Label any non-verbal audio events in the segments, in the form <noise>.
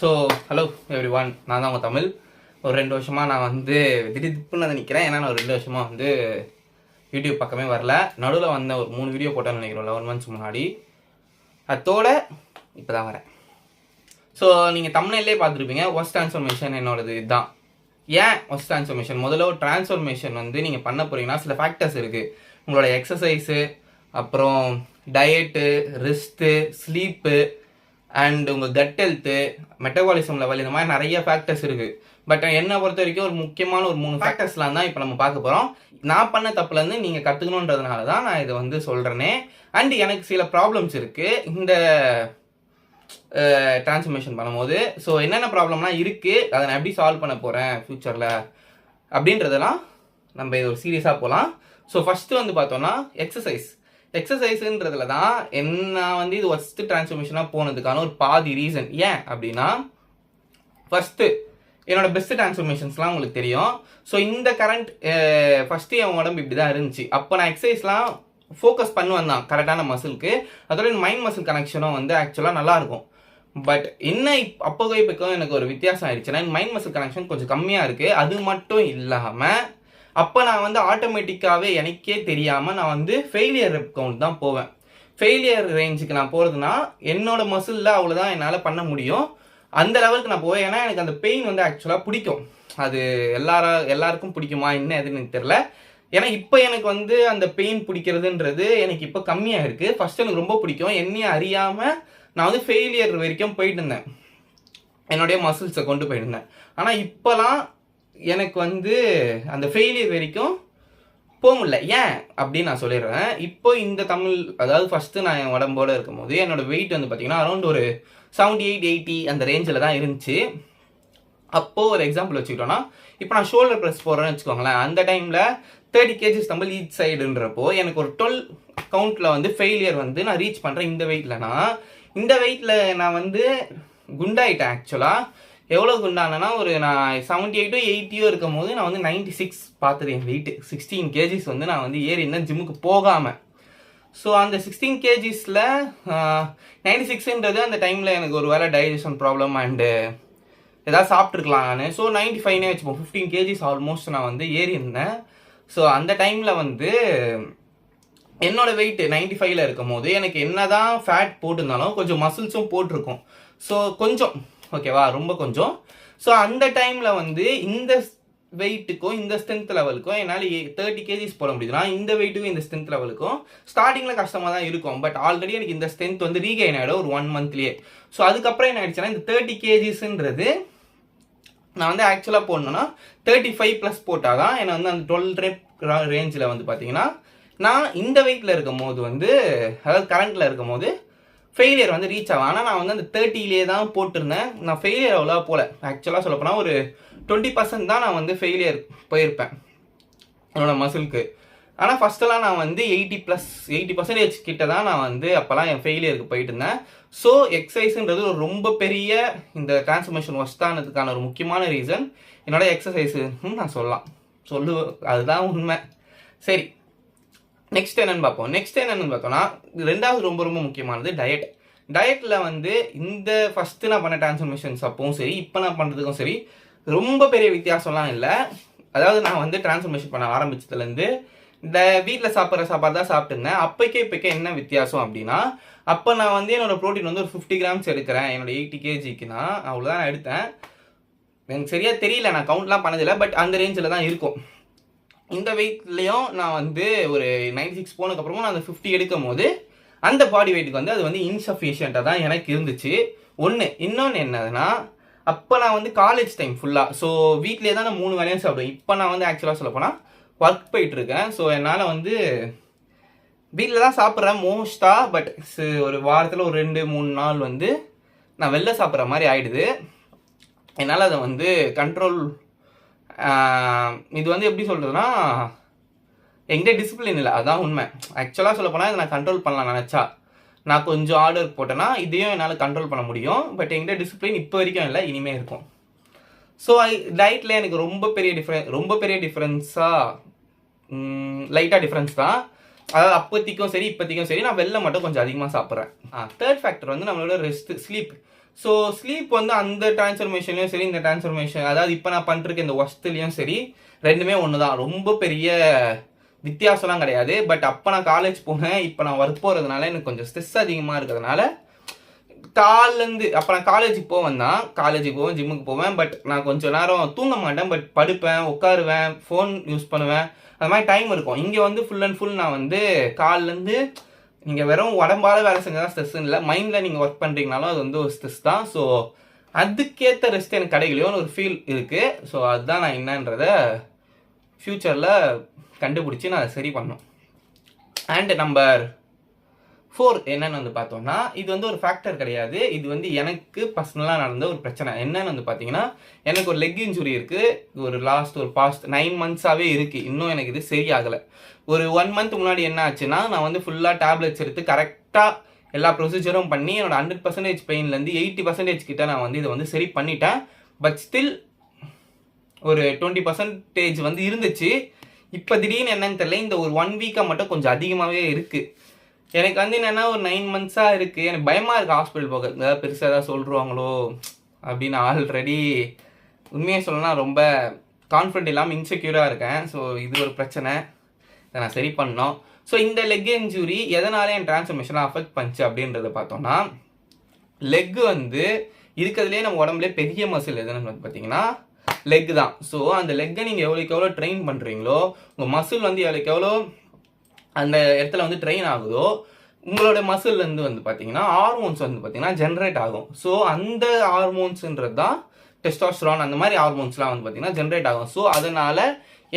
So hello every one நான் தான் உங்கள் தமிழ். ஒரு ரெண்டு வருஷமாக நான் வந்து திடீர்னு வந்து நிற்கிறேன் ஏன்னா நான் ஒரு ரெண்டு வருஷமாக வந்து யூடியூப் பக்கமே வரல. நடுவில் வந்த ஒரு மூணு வீடியோ போட்டேன்னு நினைக்கிறேன் லெவன் மந்த்ஸ் முன்னாடி. அதோட இப்போ தான் வரேன். ஸோ நீங்கள் தமிழ்லேயே பார்த்துருப்பீங்க ஒஸ்ட் ட்ரான்ஸ்ஃபர்மேஷன் என்னோடது இதுதான். ஏன் ஒஸ்ட் ட்ரான்ஸ்ஃபர்மேஷன் முதல்ல ஒரு ட்ரான்ஸ்ஃபர்மேஷன் வந்து நீங்கள் பண்ண போகிறீங்கன்னா சில ஃபேக்டர்ஸ் இருக்குது உங்களோட எக்ஸசைஸு அப்புறம் டயட்டு ரெஸ்ட்டு ஸ்லீப்பு அண்ட் உங்கள் கட் ஹெல்த்து மெட்டபாலிசம் லெவல் இந்த மாதிரி நிறைய ஃபேக்டர்ஸ் இருக்குது பட் என்னை பொறுத்த வரைக்கும் ஒரு முக்கியமான ஒரு மூணு ஃபேக்டர்ஸ்லாம் தான் இப்போ நம்ம பார்க்க போகிறோம் நான் பண்ண தப்புலேருந்து நீங்கள் கற்றுக்கணுன்றதுனால தான் நான் இதை வந்து சொல்கிறேனே அண்ட் எனக்கு சில ப்ராப்ளம்ஸ் இருக்குது இந்த டிரான்ஸ்ஃபர்மேஷன் பண்ணும்போது. ஸோ என்னென்ன ப்ராப்ளம்லாம் இருக்குது அதை நான் எப்படி சால்வ் பண்ண போகிறேன் ஃப்யூச்சரில் அப்படின்றதெல்லாம் நம்ம இது ஒரு சீரியஸாக போகலாம் ஸோ ஃபஸ்ட்டு வந்து பார்த்தோன்னா எக்ஸசைஸ் எக்ஸசைஸுன்றதுல தான் என்ன வந்து இது ஃபஸ்ட்டு டிரான்ஸ்ஃபர்மேஷனாக போனதுக்கான ஒரு பாதி ரீசன் ஏன் அப்படின்னா ஃபஸ்ட்டு என்னோட பெஸ்ட் டிரான்ஸ்ஃபர்மேஷன்ஸ்லாம் உங்களுக்கு தெரியும். ஸோ இந்த கரண்ட் ஃபஸ்ட்டு என் உடம்பு இப்படி தான் இருந்துச்சு. அப்போ நான் எக்ஸசைஸ்லாம் ஃபோக்கஸ் பண்ணுவேன் தான் கரெக்டான மசிலுக்கு அதோட மைண்ட் மசில் கனெக்ஷனும் வந்து ஆக்சுவலாக நல்லாயிருக்கும். பட் என்ன இப் அப்போ இப்போக்கும் எனக்கு ஒரு வித்தியாசம் ஆயிடுச்சுன்னா மைண்ட் மசில் கனெக்ஷன் கொஞ்சம் கம்மியாக இருக்குது அது மட்டும் இல்லாமல் அப்போ நான் வந்து ஆட்டோமேட்டிக்காகவே எனக்கே தெரியாமல் நான் வந்து ஃபெயிலியர் ரெப் கவுண்ட் தான் போவேன். ஃபெயிலியர் ரேஞ்சுக்கு நான் போகிறதுனா என்னோட மசிலில் அவ்வளோதான் என்னால் பண்ண முடியும். அந்த லெவலுக்கு நான் போவேன். ஏன்னா எனக்கு அந்த பெயின் வந்து ஆக்சுவலாக பிடிக்கும். அது எல்லாரா எல்லாருக்கும் பிடிக்குமா? என்ன எதுன்னு எனக்கு தெரில ஏன்னா இப்போ எனக்கு வந்து அந்த பெயின் பிடிக்கிறதுன்றது எனக்கு இப்போ கம்மியாக இருக்குது ஃபஸ்ட்டு எனக்கு ரொம்ப பிடிக்கும். என்னையும் அறியாமல் நான் வந்து ஃபெயிலியர் வரைக்கும் போயிட்டு இருந்தேன். என்னுடைய மசில்ஸை கொண்டு போயிருந்தேன் ஆனால் இப்போலாம் எனக்கு வந்து அந்த ஃபெயிலியர் வரைக்கும் போக முடியல ஏன்? அப்படின்னு நான் சொல்லிடுறேன். இப்போ இந்த தமிழ் அதாவது ஃபஸ்ட்டு நான் என் உடம்போட இருக்கும்போது என்னோட வெயிட் வந்து பார்த்தீங்கன்னா அரௌண்ட் ஒரு செவன்டி எயிட் எயிட்டி அந்த ரேஞ்சில் தான் இருந்துச்சு. அப்போது ஒரு எக்ஸாம்பிள் வச்சுக்கிட்டோன்னா இப்போ நான் ஷோல்டர் ப்ரெஸ் போடுறேன்னு வச்சுக்கோங்களேன். அந்த டைமில் தேர்ட்டி கேஜிஸ் தம்பிள் ஈச் சைடுன்றப்போ எனக்கு ஒரு டுவெல் கவுண்ட்டில் வந்து ஃபெயிலியர் வந்து நான் ரீச் பண்ணுறேன் இந்த வெயிட்லனா இந்த வெயிட்டில் நான் வந்து குண்டாயிட்டேன் ஆக்சுவலாக எவ்வளோ குண்டானேன்னா ஒரு நான் செவன்ட்டி எயிட்டோ எயிட்டியோ இருக்கும் போது நான் வந்து நைன்டி சிக்ஸ் பார்த்தது என் வெயிட்டு சிக்ஸ்டீன் கேஜிஸ் வந்து நான் வந்து ஏறி இருந்தேன் ஜிம்முக்கு போகாமல் ஸோ அந்த சிக்ஸ்டீன் கேஜிஸில் நைன்டி சிக்ஸ்ன்றது அந்த டைமில் எனக்கு ஒரு வேலை டைஜஷன் ப்ராப்ளம் அண்டு ஏதாவது சாப்பிட்ருக்கலாம் நான் ஸோ நைன்டி ஃபைவ்னே வச்சுப்போம். ஃபிஃப்டீன் கேஜிஸ் ஆல்மோஸ்ட் நான் வந்து ஏறி இருந்தேன் ஸோ அந்த டைமில் வந்து என்னோடய வெயிட் நைன்டி ஃபைவ்ல இருக்கும் போது எனக்கு என்னதான் ஃபேட் போட்டிருந்தாலும் கொஞ்சம் மசில்ஸும் போட்டிருக்கும். ஸோ கொஞ்சம் ஓகேவா ரொம்ப கொஞ்சம். ஸோ அந்த டைமில் வந்து இந்த வெயிட்டுக்கும் இந்த ஸ்ட்ரென்த் லெவலுக்கும் என்னால் தேர்ட்டி கேஜிஸ் போட முடியுதுன்னா இந்த வெயிட்டுக்கும் இந்த ஸ்ட்ரென்த் லெவலுக்கும் ஸ்டார்டிங்கில் கஷ்டமாக தான் இருக்கும். பட் ஆல்ரெடி எனக்கு இந்த ஸ்ட்ரென்த் வந்து ரீகெயின் ஆகிடும் ஒரு ஒன் மந்த்லேயே ஸோ அதுக்கப்புறம் என்ன ஆயிடுச்சுன்னா இந்த தேர்ட்டி கேஜிஸ்ன்றது நான் வந்து ஆக்சுவலாக போடணுன்னா தேர்ட்டி ஃபைவ் ப்ளஸ் போட்டால் தான் என்னை வந்து அந்த டுவெல் ரேப் ரேஞ்சில் வந்து பார்த்தீங்கன்னா நான் இந்த வெயிட்டில் இருக்கும் போது வந்து அதாவது கரண்ட்டில் இருக்கும் போது ஃபெயிலியர் வந்து ரீச் ஆகும். ஆனால் நான் வந்து அந்த தேர்ட்டிலே தான் போட்டிருந்தேன். நான் ஃபெயிலியர் அவ்வளோ போகல. ஆக்சுவலாக சொல்லப்போனால் ஒரு டுவெண்ட்டி பர்சன்ட் தான் நான் வந்து ஃபெயிலியர் போயிருப்பேன். என்னோடய மசிலுக்கு ஆனால் ஃபஸ்ட்டெல்லாம் நான் வந்து எயிட்டி ப்ளஸ் எயிட்டி பர்சன்டேஜ் கிட்ட தான் நான் வந்து அப்போல்லாம் என் ஃபெயிலியருக்கு போயிட்டு இருந்தேன். ஸோ எக்ஸசைஸுன்றது ஒரு ரொம்ப பெரிய இந்த டிரான்ஸ்ஃபர்மேஷன் ஒஸ்டானதுக்கான ஒரு முக்கியமான ரீசன் என்னோட எக்ஸசைஸுன்னு நான் சொல்லலாம். சொல்லு அதுதான் உண்மை. சரி. நெக்ஸ்ட் என்னன்னு பார்ப்போம். நெக்ஸ்ட் என்னன்னு பார்த்தோம்னா ரெண்டாவது ரொம்ப ரொம்ப முக்கியமானது டயட் டயட்டில் வந்து இந்த ஃபஸ்ட்டு நான் பண்ண டிரான்ஸ்ஃபர்மேஷன்ஸ் அப்பவும் சரி இப்போ நான் பண்ணுறதுக்கும் சரி ரொம்ப பெரிய வித்தியாசம்லாம் இல்லை. அதாவது நான் வந்து டிரான்ஸ்ஃபர்மேஷன் பண்ண ஆரம்பிச்சதுலேருந்து இந்த வீட்டில் சாப்பிட்ற சாப்பாடு தான் சாப்பிட்டுருந்தேன். அப்போக்கே இப்போக்கே என்ன வித்தியாசம் அப்படின்னா அப்போ நான் வந்து என்னோடய ப்ரோட்டீன் வந்து ஒரு ஃபிஃப்டி கிராம்ஸ் எடுக்கிறேன். என்னோட எயிட்டி கேஜிக்குனா அவ்வளோதான் நான் எடுத்தேன். எனக்கு சரியாக தெரியல நான் கவுண்ட்லாம் பண்ணதில்லை பட் அந்த ரேஞ்சில் தான் இருக்கும். இந்த வெயிட்லேயும் நான் வந்து ஒரு நைன்டி சிக்ஸ் போனதுக்கப்புறமும் நான் அந்த ஃபிஃப்டி எடுக்கும் போது அந்த பாடி வெயிட்டுக்கு வந்து அது வந்து இன்சஃபிஷியண்ட்டாக தான் எனக்கு இருந்துச்சு. ஒன்று இன்னொன்று என்னதுன்னா அப்போ நான் வந்து காலேஜ் டைம் ஃபுல்லாக ஸோ வீட்லேயே தான் நான் மூணு வேலையும் சாப்பிடுவேன். இப்போ நான் வந்து ஆக்சுவலாக சொல்ல போனால் ஒர்க் போயிட்டுருக்கேன். ஸோ என்னால் வந்து வீட்டில் தான் சாப்பிட்றேன் மோஸ்ட்டாக பட் ஒரு வாரத்தில் ஒரு ரெண்டு மூணு நாள் வந்து நான் வெளில சாப்பிட்ற மாதிரி ஆகிடுது என்னால் அதை வந்து கண்ட்ரோல் இது வந்து எப்படி சொல்கிறதுனா எங்கிட்ட டிசிப்ளின் இல்லை. அதான் உண்மை. ஆக்சுவலாக சொல்ல போனால் இதை நான் கண்ட்ரோல் பண்ணலாம் நினச்சா நான் கொஞ்சம் ஆர்டர் போட்டேன்னா இதையும் என்னால் கண்ட்ரோல் பண்ண முடியும். பட் எங்கிட்ட டிசிப்ளின் இப்போ வரைக்கும் இல்லை இனிமே இருக்கும். ஸோ டயட்டில் எனக்கு ரொம்ப பெரிய டிஃப்ரெண்ட் ரொம்ப பெரிய டிஃப்ரென்ஸாக லைட்டாக டிஃப்ரென்ஸ் தான். அதாவது அப்போத்திக்கும் சரி இப்போத்திக்கும் சரி நான் வெளில மட்டும் கொஞ்சம் அதிகமாக சாப்பிட்றேன். தேர்ட் ஃபேக்டர் வந்து நம்மளோட ரெஸ்ட் ஸ்லீப் ஸோ ஸ்லீப் வந்து அந்த டிரான்ஸ்ஃபர்மேஷன்லையும் சரி இந்த டிரான்ஸ்ஃபர்மேஷன் அதாவது இப்போ நான் பண்ணிருக்க இந்த ஒஸ்துலேயும் சரி ரெண்டுமே ஒன்று தான் ரொம்ப பெரிய வித்தியாசம்லாம் கிடையாது. பட் அப்போ நான் காலேஜ் போனேன் இப்போ நான் ஒர்க் போகிறதுனால எனக்கு கொஞ்சம் ஸ்ட்ரெஸ் அதிகமாக இருக்கிறதுனால கால்லேருந்து அப்போ நான் காலேஜுக்கு போவேன் தான். காலேஜுக்கு போவேன் ஜிம்முக்கு போவேன். பட் நான் கொஞ்சம் நேரம் தூங்க மாட்டேன். பட் படுப்பேன் உட்காருவேன் ஃபோன் யூஸ் பண்ணுவேன். அது மாதிரி டைம் இருக்கும். இங்கே வந்து ஃபுல் அண்ட் ஃபுல் நான் வந்து கால்லேருந்து நீங்கள் வெறும் உடம்பால வேலை செஞ்சால் ஸ்ட்ரெஸ் இல்லை. மைண்டில் நீங்கள் ஒர்க் பண்ணுறீங்கனாலும் அது வந்து ஒரு ஸ்ட்ரெஸ் தான். ஸோ அதுக்கேற்ற ரெஸ்ட் எனக்கு கிடைக்கலையோன்னு ஒரு ஃபீல் இருக்குது ஸோ அதுதான் நான் என்னன்றதை ஃப்யூச்சரில் கண்டுபிடிச்சி நான் அதை சரி பண்ணோம் அண்டு நம்பர் ஃபோர் என்னன்னு வந்து பார்த்தோம்னா இது வந்து ஒரு ஃபேக்டர் கிடையாது. இது வந்து எனக்கு பர்சனலாக நடந்த ஒரு பிரச்சனை. என்னன்னு வந்து பார்த்தீங்கன்னா எனக்கு ஒரு லெக் இன்ஜுரி இருக்குது ஒரு லாஸ்ட் ஒரு பாஸ்ட் நைன் மந்த்ஸாகவே இருக்குது இன்னும் எனக்கு இது சரியாகலை. ஒரு ஒன் மந்த் முன்னாடி என்ன ஆச்சுன்னா நான் வந்து ஃபுல்லாக டேப்லெட்ஸ் எடுத்து கரெக்டாக எல்லா ப்ரொசீஜரும் பண்ணி என்னோட ஹண்ட்ரட் பர்சன்டேஜ் பெயின்லேருந்து எயிட்டி பர்சன்டேஜ் கிட்ட நான் வந்து இதை வந்து சரி பண்ணிட்டேன். பட் ஸ்டில் ஒரு டுவெண்ட்டி பர்சன்டேஜ் வந்து இருந்துச்சு. இப்போ திடீர்னு என்னன்னு தெரியல. இந்த ஒரு ஒன் வீக்காக மட்டும் கொஞ்சம் அதிகமாகவே இருக்குது எனக்கு வந்து என்னென்னா ஒரு நைன் மந்த்ஸாக இருக்குது எனக்கு பயமாக இருக்குது ஹாஸ்பிட்டல் போக ஏதாவது பெருசாக ஏதாவது சொல்லிருவாங்களோ அப்படின்னு ஆல்ரெடி உண்மையை சொல்லணும்னா ரொம்ப கான்ஃபிடென்ட் இல்லாமல் இன்செக்யூராக இருக்கேன். ஸோ இது ஒரு பிரச்சனை. இதை நான் சரி பண்ணோம் ஸோ இந்த லெக் இன்ஜுரி எதனால என் டிரான்ஸ்ஃபர்மேஷனை அஃபெக்ட் பண்ணுச்சு அப்படின்றத பார்த்தோம்னா லெக்கு வந்து இருக்கிறதுலே நம்ம உடம்புல பெரிய மசில் எதுன்னு பார்த்தீங்கன்னா லெக் தான். ஸோ அந்த லெக்கை நீங்கள் எவ்வளோக்கு எவ்வளோ ட்ரெயின் பண்ணுறீங்களோ உங்கள் மசில் வந்து எவ்வளோக்கு எவ்வளோ அந்த இடத்துல வந்து ட்ரெயின் ஆகுதோ உங்களோட மசில்லேருந்து வந்து பார்த்தீங்கன்னா ஹார்மோன்ஸ் வந்து பார்த்தீங்கன்னா ஜென்ரேட் ஆகும். ஸோ அந்த ஹார்மோன்ஸுன்றது தான் டெஸ்டாஸ்ட்ரான் அந்த மாதிரி ஹார்மோன்ஸ்லாம் வந்து பார்த்தீங்கன்னா ஜென்ரேட் ஆகும். ஸோ அதனால்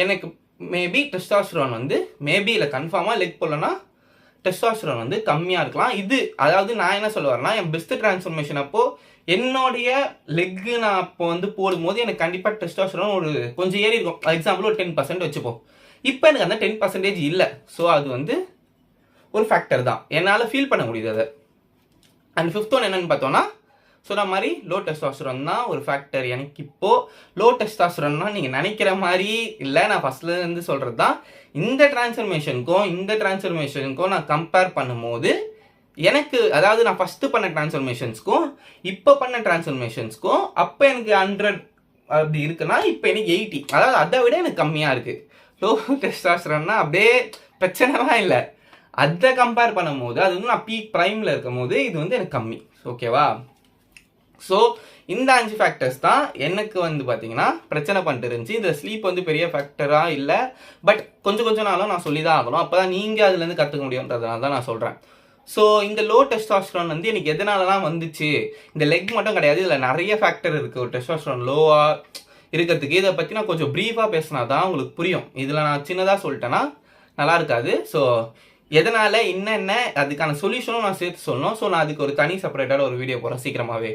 எனக்கு மேபி டெஸ்டாஸ்ட்ரான் வந்து மேபி இல்லை கன்ஃபார்மாக லெக் போலனா டெஸ்டாஸ்ட்ரான் வந்து கம்மியாக இருக்கலாம். இது அதாவது நான் என்ன சொல்ல வரேன்னா என் பெஸ்ட் டிரான்ஸ்ஃபர்மேஷன் அப்போ என்னுடைய லெக்கு நான் அப்போ வந்து போடும்போது எனக்கு கண்டிப்பாக டெஸ்டாஸ்ட்ரான் ஒரு கொஞ்சம் ஏறி இருக்கும். எக்ஸாம்பிள் ஒரு டென் பர்சன்ட் வச்சுப்போம். இப்போ எனக்கு அந்த டென் பர்சன்டேஜ் இல்லை. ஸோ அது வந்து ஒரு ஃபேக்டர் தான். என்னால் ஃபீல் பண்ண முடியுது அதை. அண்ட் ஃபிஃப்த் ஒன் என்னன்னு பார்த்தோன்னா சொன்ன மாதிரி லோ டெஸ்டாஸ்டரான் தான் ஒரு ஃபேக்டர் எனக்கு இப்போது லோ டெஸ்டாஸ்டரான்னா நீங்கள் நினைக்கிற மாதிரி இல்லை. நான் ஃபஸ்ட்லேருந்து சொல்கிறது தான் இந்த டிரான்ஸ்ஃபர்மேஷனுக்கும் இந்த டிரான்ஸ்ஃபர்மேஷனுக்கும் நான் கம்பேர் பண்ணும்போது எனக்கு அதாவது நான் ஃபஸ்ட்டு பண்ண டிரான்ஸ்ஃபர்மேஷன்ஸ்க்கும் இப்போ பண்ண டிரான்ஸ்ஃபர்மேஷன்ஸ்க்கும் அப்போ எனக்கு ஹண்ட்ரட் அப்படி இருக்குன்னா இப்போ எனக்கு எயிட்டி அதாவது அதை விட எனக்கு கம்மியாக இருக்குது லோ டெஸ்டாஸ்ட்ரான்னா <laughs> அப்படியே பிரச்சனைலாம் இல்லை. அதை கம்பேர் பண்ணும்போது அது வந்து நான் பீக் ப்ரைமில் இருக்கும் போது இது வந்து எனக்கு கம்மி. ஓகேவா ஸோ இந்த அஞ்சு ஃபேக்டர்ஸ் தான் எனக்கு வந்து பார்த்தீங்கன்னா பிரச்சனை பண்ணிட்டு இருந்துச்சு. இந்த ஸ்லீப் வந்து பெரிய ஃபேக்டராக இல்லை. பட் கொஞ்சம் கொஞ்சம் நாளும் நான் சொல்லி தான் ஆகணும். அப்போ தான் நீங்கள் அதுலேருந்து கற்றுக்க முடியுன்றதுனால தான் நான் சொல்கிறேன் ஸோ இந்த லோ டெஸ்டாஸ்ட்ரான் வந்து எனக்கு எதனாலலாம் வந்துச்சு? இந்த லெக் மட்டும் கிடையாது. இதில் நிறைய ஃபேக்டர் இருக்குது ஒரு டெஸ்டாஸ்ட்ரான் லோவாக இருக்கிறதுக்கு இதை பற்றி நான் கொஞ்சம் ப்ரீஃபாக பேசினா தான் உங்களுக்கு புரியும் இதில் நான் சின்னதாக சொல்லிட்டேன்னா நல்லா இருக்காது ஸோ எதனால் என்னென்ன அதுக்கான சொல்யூஷனும் நான் சேர்த்து சொல்லணும் ஸோ நான் அதுக்கு ஒரு தனி செப்பரேட்டான ஒரு வீடியோ போகிறேன் சீக்கிரமாகவே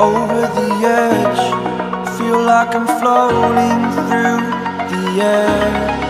over the edge. Feel like I'm floating through the air.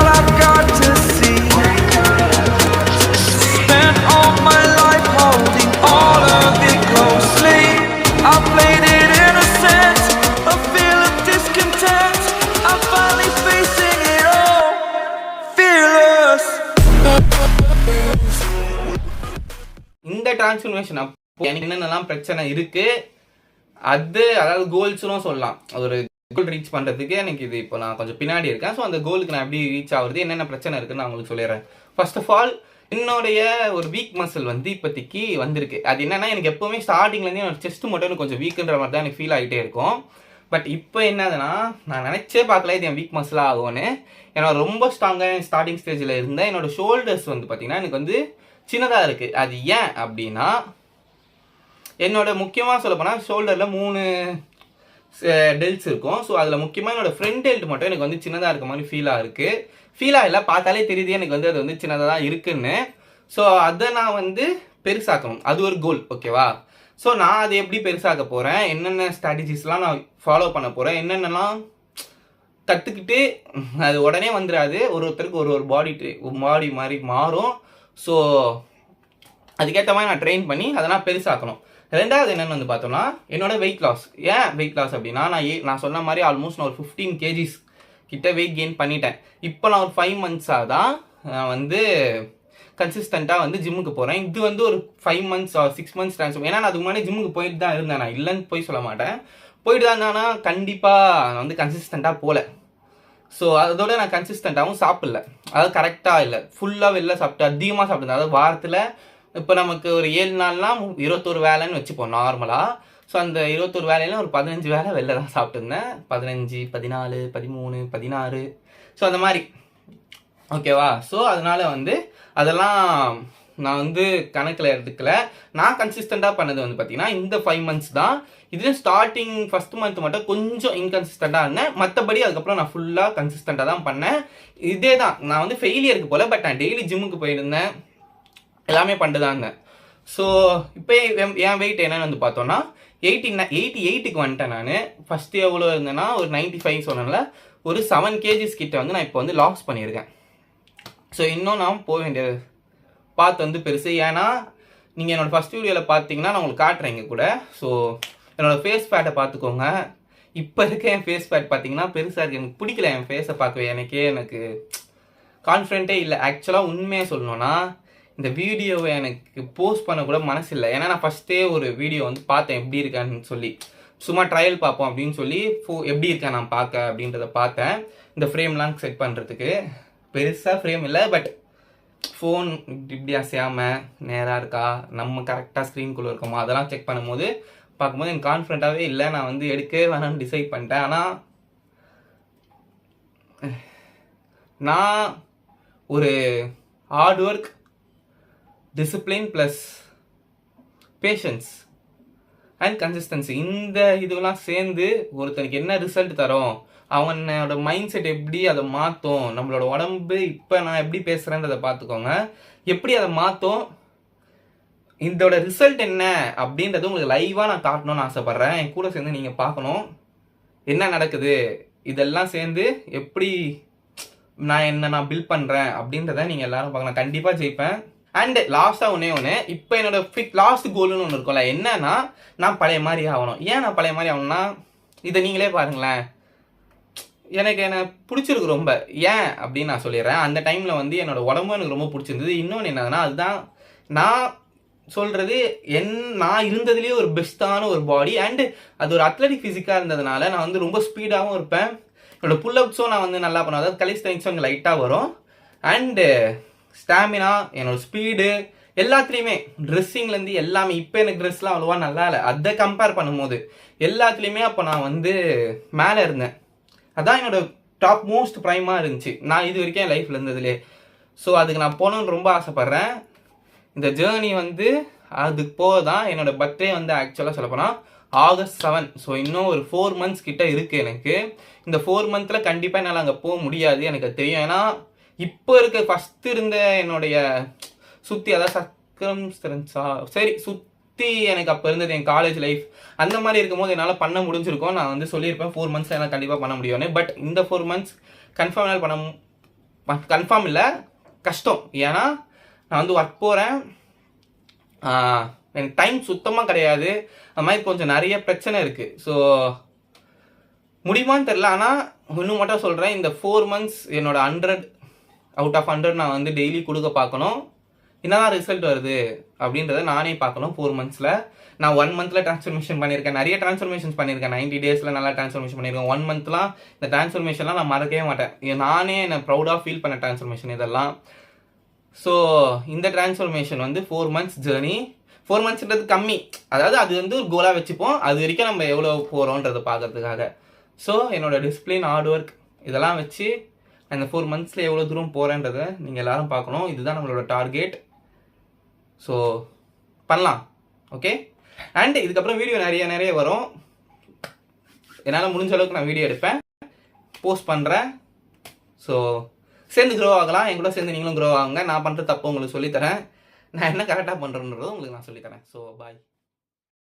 transformation அப்போ எனக்கு என்னென்னலாம் பிரச்சனை இருக்கு அது அதாவது கோல்ஸ்னும் சொல்லலாம். ஒரு கோல் ரீச் பண்ணுறதுக்கு எனக்கு இது இப்போ நான் கொஞ்சம் பின்னாடி இருக்கேன். ஸோ அந்த கோலுக்கு நான் எப்படி ரீச் ஆகுறது என்னென்ன பிரச்சனை இருக்குன்னு நான் உங்களுக்கு சொல்லிடுறேன். ஃபர்ஸ்ட் ஆஃப் ஆல் என்னுடைய ஒரு வீக் மசில் வந்து இப்போதைக்கு வந்திருக்கு. அது என்னென்னா எனக்கு எப்போவுமே ஸ்டார்டிங்லேருந்து என்னோட செஸ்ட் மட்டும் எனக்கு கொஞ்சம் வீக்குன்ற மாதிரி தான் எனக்கு ஃபீல் ஆகிட்டே இருக்கும். பட் இப்போ என்னதுன்னா நான் நினச்சே பார்க்கல இது என் வீக் மசிலாக ஆகும்னு. என்னோட ரொம்ப ஸ்ட்ராங்காக ஸ்டார்டிங் ஸ்டேஜில் இருந்தேன். என்னோட ஷோல்டர்ஸ் வந்து பார்த்தீங்கன்னா எனக்கு வந்து சின்னதாக இருக்குது அது ஏன் அப்படின்னா என்னோட முக்கியமாக சொல்ல போனால் ஷோல்டரில் மூணு டெல்ஸ் இருக்கும். ஸோ அதில் முக்கியமாக என்னோடய ஃப்ரண்ட் டெல்ட் மட்டும் எனக்கு வந்து சின்னதாக இருக்க மாதிரி ஃபீலாக இருக்குது ஃபீலாக இல்லை பார்த்தாலே தெரியுது. எனக்கு வந்து அது வந்து சின்னதாக தான் இருக்குன்னு. ஸோ அதை நான் வந்து பெருசாக்கணும். அது ஒரு கோல் ஓகேவா ஸோ நான் அதை எப்படி பெருசாக்க போகிறேன் என்னென்ன ஸ்ட்ராட்டஜிஸ்லாம் நான் ஃபாலோ பண்ண போகிறேன் என்னென்னலாம் கற்றுக்கிட்டு அது உடனே வந்துடாது. ஒரு ஒருத்தருக்கு ஒரு ஒரு பாடி பாடி மாதிரி மாறும். ஸோ அதுக்கேற்ற மாதிரி நான் ட்ரெயின் பண்ணி அதெல்லாம் பெருசாக்கணும். ரெண்டாவது என்னன்னு வந்து பார்த்தோம்னா என்னோட வெயிட் லாஸ் ஏன் வெயிட் லாஸ் அப்படின்னா நான் ஏ நான் சொன்ன மாதிரி ஆல்மோஸ்ட் நான் ஒரு ஃபிஃப்டீன் கேஜிஸ் கிட்ட வெயிட் கெயின் பண்ணிட்டேன். இப்போ நான் ஒரு ஃபைவ் மந்த்ஸாக தான் நான் வந்து கன்சிஸ்டண்ட்டாக வந்து ஜிம்முக்கு போகிறேன் இது வந்து ஒரு five months six months transfer ஏன்னா நான் அதுக்கு முன்னாடி ஜிம்முக்கு போயிட்டு தான் இருந்தேன். நான் இல்லைன்னு போய் சொல்ல மாட்டேன். போயிட்டு தான் இருந்தானா கண்டிப்பாக நான் வந்து கன்சிஸ்டண்ட்டாக போகல. ஸோ அதோட நான் கன்சிஸ்டண்ட்டாகவும் சாப்பிடல. அதாவது கரெக்டாக இல்லை. ஃபுல்லாக வெளில சாப்பிட்டு அதிகமாக சாப்பிட்டேன் அதாவது வாரத்தில் இப்போ நமக்கு ஒரு ஏழு நாள்லாம் இருபத்தொரு வேலைன்னு வச்சுப்போம் நார்மலாக ஸோ அந்த இருபத்தொரு வேலையில ஒரு பதினஞ்சு வேலை வெளில தான் சாப்பிட்டுருந்தேன். பதினஞ்சு பதினாலு பதிமூணு பதினாறு. ஸோ அந்த மாதிரி. ஓகேவா ஸோ அதனால வந்து அதெல்லாம் நான் வந்து கணக்கில் எடுத்துக்கல நான் கன்சிஸ்டண்ட்டாக பண்ணது வந்து பார்த்தீங்கன்னா இந்த ஃபைவ் மந்த்ஸ் தான். இதுலேயும் ஸ்டார்டிங் ஃபஸ்ட் மந்த் மட்டும் கொஞ்சம் இன்கன்சிஸ்டண்ட்டாக இருந்தேன். மற்றபடி அதுக்கப்புறம் நான் ஃபுல்லாக கன்சிஸ்டண்ட்டாக தான் பண்ணேன். இதே தான். நான் வந்து ஃபெயிலியருக்கு போல பட் நான் டெய்லி ஜிம்முக்கு போயிருந்தேன். எல்லாமே பண்ணிட்டு தான் இருந்தேன். ஸோ இப்போ என் வெயிட் என்னன்னு வந்து பார்த்தோன்னா எயிட்டி எயிட்டி எயிட்டுக்கு வந்துட்டேன் நான். ஃபஸ்ட்டு எவ்வளோ இருந்தேன்னா ஒரு நைன்ட்டி ஃபைவ் சொன்னேன்ல. ஒரு செவன் கேஜிஸ் கிட்ட வந்து நான் இப்போ வந்து லாஸ் பண்ணியிருக்கேன். ஸோ இன்னும் நான் போக வேண்டியது பார்த்து வந்து பெருசு. ஏன்னா நீங்கள் என்னோட ஃபஸ்ட் வீடியோவில் பார்த்தீங்கன்னா நான் உங்களுக்கு காட்டுறேன் இங்கே கூட. ஸோ என்னோட ஃபேஸ் ஃபேட்டை பார்த்துக்கோங்க. இப்போ இருக்க என் ஃபேஸ் ஃபேட் பார்த்தீங்கன்னா பெருசாக இருக்குது எனக்கு பிடிக்கல என் ஃபேஸை பார்க்கவே. எனக்கே எனக்கு கான்ஃபிடென்ட்டே இல்லை. ஆக்சுவலாக உண்மையாக சொல்லணும்னா இந்த வீடியோவை எனக்கு போஸ்ட் பண்ண கூட மனசு இல்லை. ஏன்னா நான் ஃபஸ்ட்டே ஒரு வீடியோ வந்து பார்த்தேன். எப்படி இருக்கான்னு சொல்லி. சும்மா ட்ரையல் பார்ப்போம் அப்படின்னு சொல்லி ஃபோ எப்படி இருக்கேன் நான் பார்க்க அப்படின்றத பார்த்தேன். இந்த ஃப்ரேம்லாம் செட் பண்ணுறதுக்கு பெருசாக ஃப்ரேம் இல்லை பட் ஃபோன் இப்படி இப்படி அசையாமல் நேராக இருக்கா? நம்ம கரெக்டாக ஸ்க்ரீன்குள்ளே இருக்கோமா? அதெல்லாம் செக் பண்ணும்போது பார்க்கும்போது எனக்கு கான்ஃபிடண்ட்டாகவே இல்லை. நான் வந்து எடுக்கவே வேணாம்னு டிசைட் பண்ணிட்டேன். ஆனால் நான் ஒரு hard work discipline plus patience and consistency இந்த இதுவெல்லாம் சேர்ந்து ஒருத்தனுக்கு என்ன ரிசல்ட் தரும்? அவனோட மைண்ட் செட் எப்படி அதை மாற்றும் நம்மளோட உடம்பு இப்போ நான் எப்படி பேசுகிறேன்றதை பார்த்துக்கோங்க. எப்படி அதை மாற்றும் இதோட ரிசல்ட் என்ன? அப்படின்றது உங்களுக்கு லைவாக நான் காட்டணும்னு ஆசைப்பட்றேன். என் கூட சேர்ந்து நீங்கள் பார்க்கணும். என்ன நடக்குது? இதெல்லாம் சேர்ந்து எப்படி நான் என்ன நான் பில்ட் பண்ணுறேன் அப்படின்றத நீங்கள் எல்லாரும் பார்க்கலாம் கண்டிப்பாக ஜெயிப்பேன். அண்ட் லாஸ்ட்டாக ஒன்றே ஒன்று இப்போ என்னோட ஃபிட் லாஸ்ட் கோல்னு ஒன்று இருக்கும்ல என்னன்னா நான் பழைய மாதிரி ஆகணும். ஏன் நான் பழைய மாதிரி ஆகணும்னா இதை நீங்களே பாருங்களேன். எனக்கு என்னை பிடிச்சிருக்கு ரொம்ப. ஏன் அப்படின்னு நான் சொல்லிடுறேன். அந்த டைமில் வந்து என்னோட உடம்பு எனக்கு ரொம்ப பிடிச்சிருந்தது. இன்னொன்று என்னதுன்னா அதுதான் நான் சொல்கிறது என் நான் இருந்ததுலேயே ஒரு பெஸ்ட்டான ஒரு பாடி அண்டு அது ஒரு அத்லட்டிக் ஃபிசிக்காக இருந்ததுனால நான் வந்து ரொம்ப ஸ்பீடாகவும் இருப்பேன். என்னோடய புல்லப்ஸும் நான் வந்து நல்லா பண்ணுவேன். அதாவது கலிஸ்டைன்ஸும் அங்கே லைட்டாக வரும். அண்டு ஸ்டாமினா என்னோட ஸ்பீடு எல்லாத்துலேயுமே ட்ரெஸ்ஸிங்லேருந்து எல்லாமே இப்போ எனக்கு ட்ரெஸ்லாம் அவ்வளோவா நல்லா இல்லை. அதை கம்பேர் பண்ணும்போது எல்லாத்துலேயுமே அப்போ நான் வந்து மேலே இருந்தேன். அதான் என்னோட டாப் மோஸ்ட் ப்ரைமாக இருந்துச்சு. நான் இது வரைக்கும் என் லைஃப்பில் இருந்ததுலே ஸோ அதுக்கு நான் போகணுன்னு ரொம்ப ஆசைப்பட்றேன். இந்த ஜேர்னி வந்து அதுக்கு போக தான் என்னோடய பர்த்டே வந்து ஆக்சுவலாக சொல்லப்போனால் ஆகஸ்ட் செவன் ஸோ இன்னும் ஒரு ஃபோர் மந்த்ஸ் கிட்ட இருக்குது எனக்கு. இந்த ஃபோர் மந்த்தில் கண்டிப்பாக என்னால் அங்கே போக முடியாது. எனக்கு தெரியும். ஏன்னா இப்போ இருக்க ஃபஸ்ட்டு இருந்த என்னுடைய சுற்றி அதாவது சக்கரம் ஸ்திரன்ஸா சரி சுற்றி எனக்கு அப்போ இருந்தது என் காலேஜ் லைஃப் அந்த மாதிரி இருக்கும்போது என்னால் பண்ண முடிஞ்சிருக்கும் நான் வந்து சொல்லியிருப்பேன். ஃபோர் மந்த்ஸ் என்னால் கண்டிப்பாக பண்ண முடியும்னு. பட் இந்த ஃபோர் மந்த்ஸ் கன்ஃபார்ம் என்னால் பண்ண கன்ஃபார்ம் இல்லை கஷ்டம். ஏன்னா நான் வந்து ஒர்க் போகிறேன் எனக்கு டைம் சுத்தமாக கிடையாது. அது மாதிரி கொஞ்சம் நிறைய பிரச்சனை இருக்குது ஸோ முடியுமான்னு தெரில ஆனால் இன்னும் மட்டும் சொல்கிறேன் இந்த ஃபோர் மந்த்ஸ் என்னோட ஹண்ட்ரட் அவுட் ஆஃப் ஹண்ட்ரட் நான் வந்து டெய்லி கொடுக்க பார்க்கணும் என்னதான் ரிசல்ட் வருது அப்படின்றத நானே பார்க்கணும் ஃபோர் மந்த்ஸில் நான் ஒன் மந்த்தில் ட்ரான்ஸ்ஃபர்மேஷன் பண்ணியிருக்கேன் நிறைய ட்ரான்ஸ்ஃபர்மேஷன்ஸ் பண்ணியிருக்கேன் நைன்டி டேஸில் நல்லா ட்ரான்ஸ்ஃபர்மேஷன் பண்ணியிருக்கேன் ஒன் மந்த்லாம் இந்த ட்ரான்ஸ்ஃபர்மேஷன்லாம் நான் மறக்கவே மாட்டேன். இது நானே என்னை ப்ரௌடாக ஃபீல் பண்ண ட்ரான்ஸ்ஃபர்மேஷன் இதெல்லாம். ஸோ இந்த ட்ரான்ஸ்ஃபர்மேஷன் வந்து ஃபோர் மந்த்ஸ் ஜேர்னி ஃபோர் மந்த்ஸ்ன்றது கம்மி. அதாவது அது வந்து ஒரு கோலாக வச்சுப்போம். அது வரைக்கும் நம்ம எவ்வளோ போகிறோன்றதை பார்க்கறதுக்காக ஸோ என்னோட டிசிப்ளின் ஹார்ட் ஒர்க் இதெல்லாம் வச்சு அந்த ஃபோர் மந்த்ஸில் எவ்வளோ தூரம் போகிறேன்றதை நீங்கள் எல்லாரும் பார்க்கணும். இதுதான் நம்மளோட டார்கெட் ஸோ பண்ணலாம். ஓகே அண்ட் இதுக்கப்புறம் வீடியோ நிறைய நிறைய வரும். என்னால் முடிஞ்ச அளவுக்கு நான் வீடியோ எடுப்பேன். போஸ்ட் பண்ணுறேன் ஸோ சேர்ந்து க்ரோ ஆகலாம். என் கூட சேர்ந்து நீங்களும் க்ரோ ஆகுங்க. நான் பண்ணுற தப்பு உங்களுக்கு சொல்லித்தரேன். நான் என்ன கரெக்டாக பண்ணுறேன்றதும் உங்களுக்கு நான் சொல்லித்தரேன். So bye